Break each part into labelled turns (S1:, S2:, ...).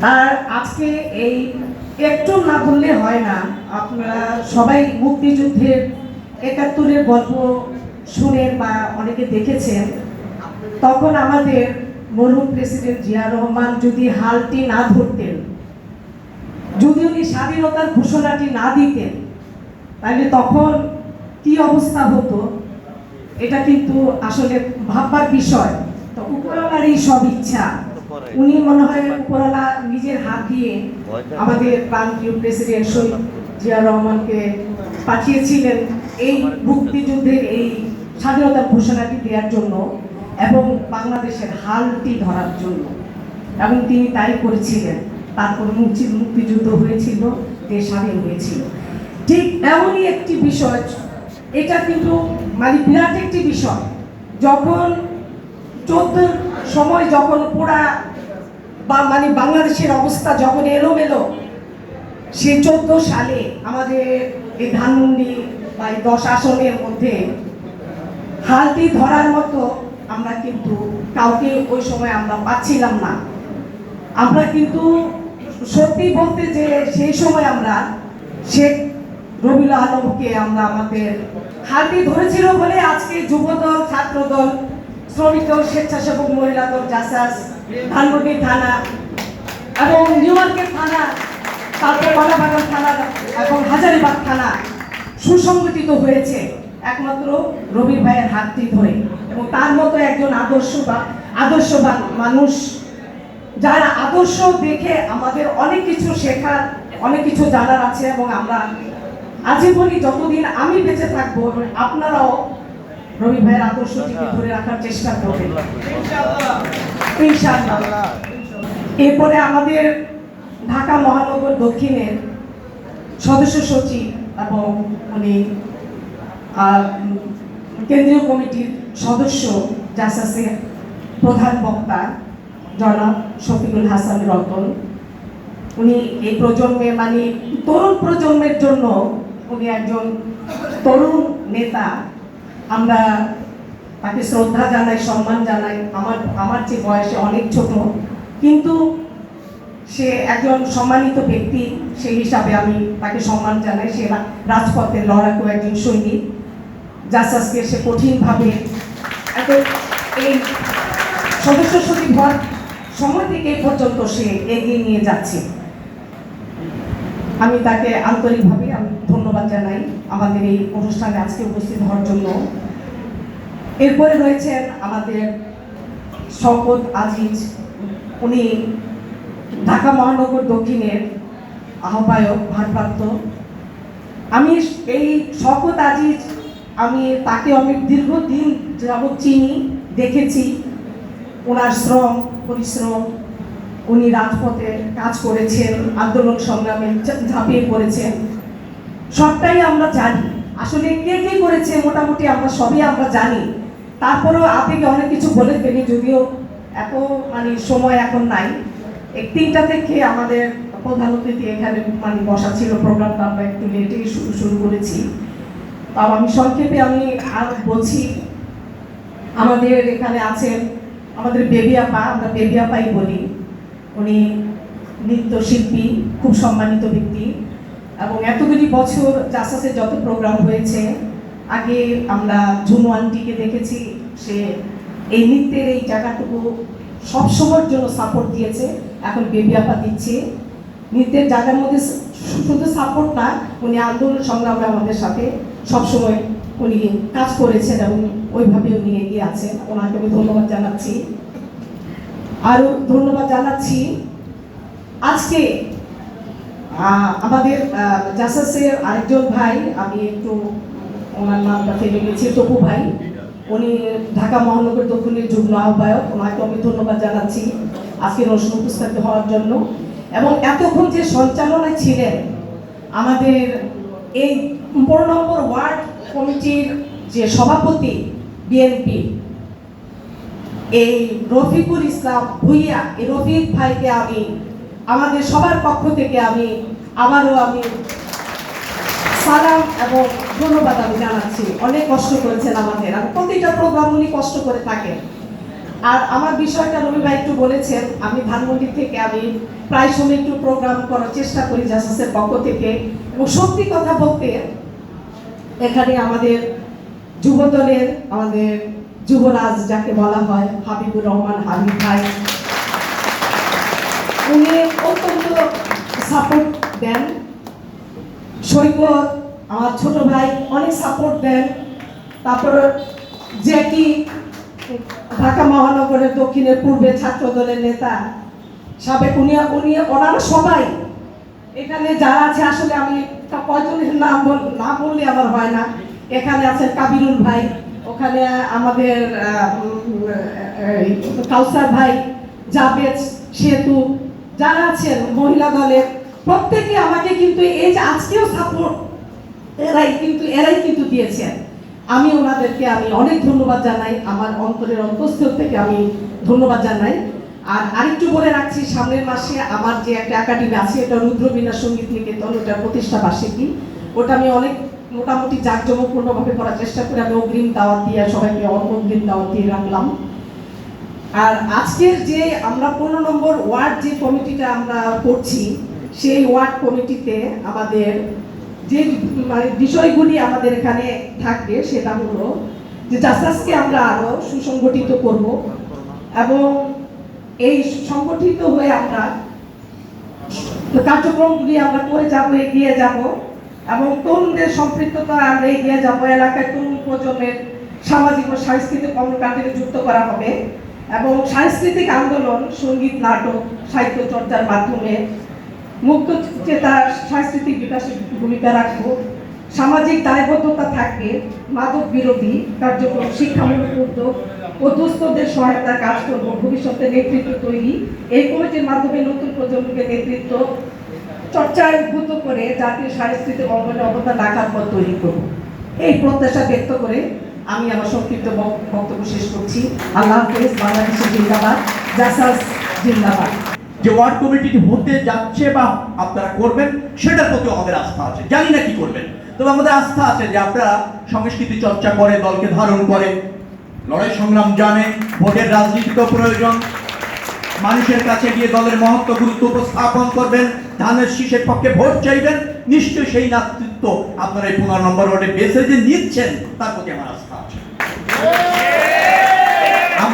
S1: আর আজকে এই একটু না বললে হয় না আপনারা সবাই মুক্তিযুদ্ধের একাত্তরের গল্প শুনেন বা অনেকে দেখেছেন। তখন আমাদের মরহুম প্রেসিডেন্ট জিয়া রহমান যদি হালটি না ধরতেন যদি উনি স্বাধীনতার ঘোষণাটি না দিতেন তাহলে তখন কি অবস্থা হতো? এটা কিন্তু আসলে ভাববার বিষয়। তো উপরওয়ালার এই সব ইচ্ছা। উনি মনে হয় উপরওয়ালা হাত দিয়ে আমাদের প্রান্তীয় প্রেসিডেন্ট শহীদ জিয়া রহমানকে পাঠিয়েছিলেন এই মুক্তিযুদ্ধের এই স্বাধীনতার ঘোষণাটি দেওয়ার জন্য এবং বাংলাদেশের হালটি ধরার জন্য। এবং তিনি তাই করেছিলেন। তারপর মুক্তি মুক্তিযুদ্ধ হয়েছিল দেশ স্বাধীন হয়েছিল। ঠিক এমনই একটি বিষয় এটা কিন্তু মানে বিরাট একটি বিষয়। যখন চোদ্দ সময় যখন পুরা বা মানে বাংলাদেশের অবস্থা যখন এলো এলোমেলো সে চোদ্দ সালে আমাদের এই ধানমন্ডি বা এই দশ আসনের মধ্যে হালটি ধরার মতো আমরা কিন্তু কাউকে ওই সময় আমরা পাচ্ছিলাম না। আমরা কিন্তু সত্যি বলতে যে সেই সময় আমরা শেখ রবিউল আলমকে আমরা আমাদের হালটি ধরেছিল বলে আজকে যুবদল, ছাত্রদল, শ্রমিক দল, স্বেচ্ছাসেবক মহিলা দল, জাসাস ধানমন্ডি থানা এবং নিউ মার্কেট থানা, তারপর কলাবাগান থানা এবং হাজারিবাগ থানা সুসংগঠিত হয়েছে একমাত্র রবি ভাইয়ের হাতটি ধরে। এবং তার মতো একজন আদর্শবান আদর্শবান মানুষ, যার আদর্শ দেখে আমাদের অনেক কিছু শেখার, অনেক কিছু জানার আছে এবং আমরা আজীবনই যতদিন আমি বেঁচে থাকব, আপনারাও রবি ভাইয়ের আদর্শটিকে ধরে রাখার চেষ্টা করবেন। এরপরে আমাদের ঢাকা মহানগর দক্ষিণের সদস্য সচিব এবং উনি কেন্দ্রীয় কমিটির সদস্য জাসাসের প্রধান বক্তা জনাব শফিকুল হাসান রতন। উনি এই প্রজন্মে মানে তরুণ প্রজন্মের জন্য উনি একজন তরুণ নেতা। আমরা তাকে শ্রদ্ধা জানাই, সম্মান জানাই। আমার আমার যে বয়সে অনেক ছোট, কিন্তু সে একজন সম্মানিত ব্যক্তি, সেই হিসাবে আমি তাকে সম্মান জানাই। সে রা- রাজপথে লড়াকু একজন সৈনিক জাসাসকে সে কঠিনভাবে এত এই সদস্য সচিব হওয়ার সময় থেকে পর্যন্ত সে এগিয়ে নিয়ে যাচ্ছে। আমি তাকে আন্তরিকভাবে আমি ধন্যবাদ জানাই। আমাদের এই অনুষ্ঠানে আজকে উপস্থিত হওয়ার জন্য। এরপরে রয়েছেন আমাদের শপথ আজিজ। উনি ঢাকা মহানগর দক্ষিণের আহ্বায়ক, ভারপ্রাপ্ত। আমি এই শপথ আজিজ, আমি তাকে অনেক দীর্ঘদিন যাবৎ চিনি, দেখেছি। ওনার শ্রম, পরিশ্রম, উনি রাজপথে কাজ করেছেন, আন্দোলন সংগ্রামে ঝাঁপিয়ে পড়েছেন। সবটাই আমরা জানি। আসলে কে কে করেছে মোটামুটি আমরা সবই আমরা জানি। তারপরেও আবেগে অনেক কিছু বলে ফেলি, যদিও এত মানে সময় এখন নাই। তিনটা থেকে আমাদের প্রধান অতিথি এখানে মানে বসা ছিল প্রোগ্রামটা আমরা একটু লেটেই শুরু শুরু করেছি। তাও আমি সংক্ষেপে আমি আর বলছি, আমাদের এখানে আছেন আমাদের বেবি আপা, আমরা বেবি আপাই বলি। উনি নৃত্যশিল্পী, খুব সম্মানিত ব্যক্তি। এবং এতগুলি বছর জাসাসে যত প্রোগ্রাম হয়েছে আগে আমরা ঝুনু আন্টিকে দেখেছি, সে এই নৃত্যের এই জায়গাটুকু সবসময়ের জন্য সাপোর্ট দিয়েছে, এখন বেবি আপা দিচ্ছে। নৃত্যের জায়গার মধ্যে শুধু সাপোর্ট না, উনি আন্দোলন সংগ্রামে আমাদের সাথে সবসময় উনি কাজ করেছেন এবং ওইভাবে উনি এগিয়ে আছেন। ওনাকে আমি ধন্যবাদ জানাচ্ছি। আরও ধন্যবাদ জানাচ্ছি। আজকে আমাদের জাসাসের আরেকজন ভাই, আমি একটু ওনার নামটা ফেলে গেছি তপু ভাই। উনি ঢাকা মহানগর দক্ষিণের যুগ্ম আহ্বায়ক। ওনাকে আমি ধন্যবাদ জানাচ্ছি আজকের অনুষ্ঠান উপস্থিত হওয়ার জন্য। এবং এতক্ষণ যে সঞ্চালনায় ছিলেন আমাদের এই পনেরো নম্বর ওয়ার্ড কমিটির যে সভাপতি বিএনপি, এই রফিকুল ইসলাম ভুইয়া, এই রফিক ভাইকে আমি, আমাদের সবার পক্ষ থেকে আমি, আবারও আমি সালাম এবং ধন্যবাদ আমি জানাচ্ছি। অনেক কষ্ট করেছেন আমাদের। আর প্রতিটা প্রোগ্রাম উনি কষ্ট করে থাকেন। আর আমার বিষয়টা রবি ভাই একটু বলেছেন, আমি ধানমন্ডি থেকে আমি প্রায় সময় একটু প্রোগ্রাম করার চেষ্টা করি জাসাসের পক্ষ থেকে। এবং সত্যি কথা বলতে, এখানে আমাদের যুব দলের আমাদের যুবরাজ যাকে বলা হয়, হাবিবুর রহমান হাবিব ভাই, উনি অত্যন্ত সাপোর্ট দেন। সৈকত আমার ছোট ভাই অনেক সাপোর্ট দেন। তারপর জ্যাকি ঢাকা মহানগরের দক্ষিণের পূর্বে ছাত্র দলের নেতা, সাবেক উনি উনি ওনারা সবাই এখানে যারা আছে, আসলে আমি কয়জনের নাম না বললে আমার হয় না। এখানে আছেন কাবিরুল ভাই, ওখানে আমাদের কাউসার ভাই জাবেদ সেতু, যারা আছেন মহিলা দলের, প্রত্যেকে আমাকে কিন্তু এই যে আজকেও সাপোর্ট এরাই কিন্তু এরাই কিন্তু দিয়েছেন। আমি ওনাদেরকে আমি অনেক ধন্যবাদ জানাই। আমার অন্তরের অন্তঃস্থল থেকে আমি ধন্যবাদ জানাই। আর আরেকটু বলে রাখছি, সামনের মাসে আমার যে একটা একাডেমি আছে, এটা রুদ্রবীণা সংগীত নিকেতন, ওটা প্রতিষ্ঠা বার্ষিকী। ওটা আমি অনেক মোটামুটি জাঁকজমকপূর্ণভাবে করার চেষ্টা করে। আমি অগ্রিম দাওয়াত দিয়ে সবাইকে অগ্রিম দাওয়াত দিয়ে রাখলাম। আর আজকের যে আমরা পনেরো নম্বর ওয়ার্ড যে কমিটিটা আমরা করছি, সেই ওয়ার্ড কমিটিতে আমাদের যে মানে বিষয়গুলি আমাদের এখানে থাকবে সেটা হলো যে জাসাসকে আমরা আরও সুসংগঠিত করব এবং এই সংগঠিত হয়ে আমরা কার্যক্রমগুলি আমরা করে যাব, এগিয়ে যাব এবং তরুণদের সম্পৃক্ততা আমরা এগিয়ে যাব। এলাকায় তরুণ প্রজন্মের সামাজিক ও সাংস্কৃতিক কর্মকাণ্ডে যুক্ত করা হবে এবং সাংস্কৃতিক আন্দোলন, সংগীত, নাটক, সাহিত্য চর্চার মাধ্যমে মুক্ত চেতার সাংস্কৃতিক বিকাশে ভূমিকা রাখব। সামাজিক দায়বদ্ধতা থাকবে, মাদক বিরোধী কার্যক্রম, শিক্ষামূলক উদ্যোগ ও দুস্থদের সহায়তার কাজ করব। ভবিষ্যতে নেতৃত্ব তৈরি। এই কমিটির মাধ্যমে নতুন প্রজন্মকে নেতৃত্ব চর্চায় উদ্বুদ্ধ করে জাতীয় সাংস্কৃতিক অঙ্গনে অবদান রাখার পথ তৈরি করব। এই প্রত্যাশা ব্যক্ত করে আমি আমার সংক্ষিপ্ত বক- বক্তব্য শেষ করছি। আল্লাহ হাফেজ, বাংলাদেশের জিন্দাবাদ, জাসাস জিন্দাবাদ।
S2: যে ওয়ার্ড কমিটিটি হতে যাচ্ছে বা আপনারা করবেন, সেটার প্রতি আমাদের আস্থা আছে। জানি না কি করবেন। তবে আমাদের আস্থা আছে যে আপনারা সংস্কৃতি চর্চা করে, দলকে ধারণ করে, লড়াই সংগ্রাম জানে, ভোটের রাজনীতিতেও প্রয়োজন। মানুষের কাছে গিয়ে দলের মহত্ব, গুরুত্ব উপস্থাপন করবেন, ধানের শীষের পক্ষে ভোট চাইবেন, নিশ্চয়ই সেই নেতৃত্ব আপনারা এই পনেরো নম্বর ওয়ার্ডে বেসে যে নিচ্ছেন, তার প্রতি আমার আস্থা আছে।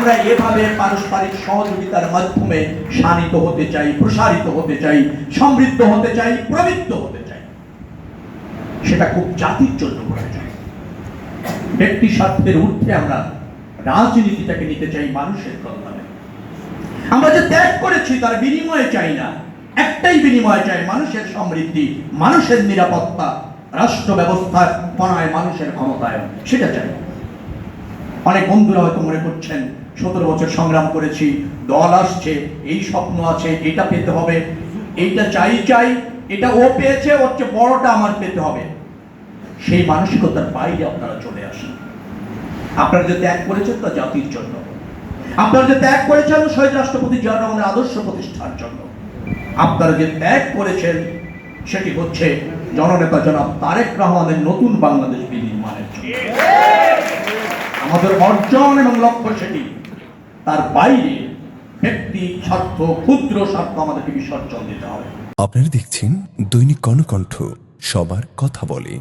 S2: আমরা এভাবে পারস্পরিক সহযোগিতার মাধ্যমে শানিত হতে চাই, প্রসারিত হতে চাই, সমৃদ্ধ হতে চাই, প্রবৃত্ত হতে চাই। সেটা খুব জাতির জন্য প্রয়োজন। ব্যক্তি স্বার্থের ঊর্ধ্বে আমরা রাজনীতিটাকে নিতে চাই মানুষের কল্যাণে। আমরা যে ত্যাগ করেছি তার বিনিময়ে চাই না। একটাই বিনিময় চাই মানুষের সমৃদ্ধি, মানুষের নিরাপত্তা, রাষ্ট্র ব্যবস্থার পনায় মানুষের ক্ষমতায়ন। সেটা চাই। অনেক বন্ধুরা হয়তো মনে করছেন সতেরো বছর সংগ্রাম করেছি দল আসছে এই স্বপ্ন আছে এটা পেতে হবে এইটা চাই চাই এটা ও পেয়েছে ওর চেয়ে বড়টা আমার পেতে হবে। সেই মানসিকতার বাইরে আপনারা চলে আসেন। আপনারা যে ত্যাগ করেছেন তা জাতির জন্য। আপনারা যে ত্যাগ করেছেন শহীদ রাষ্ট্রপতি জিয়া রহমানের আদর্শ প্রতিষ্ঠার জন্য। আপনারা যে ত্যাগ করেছেন সেটি হচ্ছে জননেতা জনাব তারেক রহমানের নতুন বাংলাদেশ বিনির্মাণের জন্য। আমাদের অর্জন এবং লক্ষ্য সেটি। তার বাইরে ব্যক্তি, স্বার্থ, ক্ষুদ্র স্বার্থ আমাদেরকে বিসর্জন দিতে হবে।
S3: আপনারা দেখছেন দৈনিক কর্ণকণ্ঠ, সবার কথা বলে।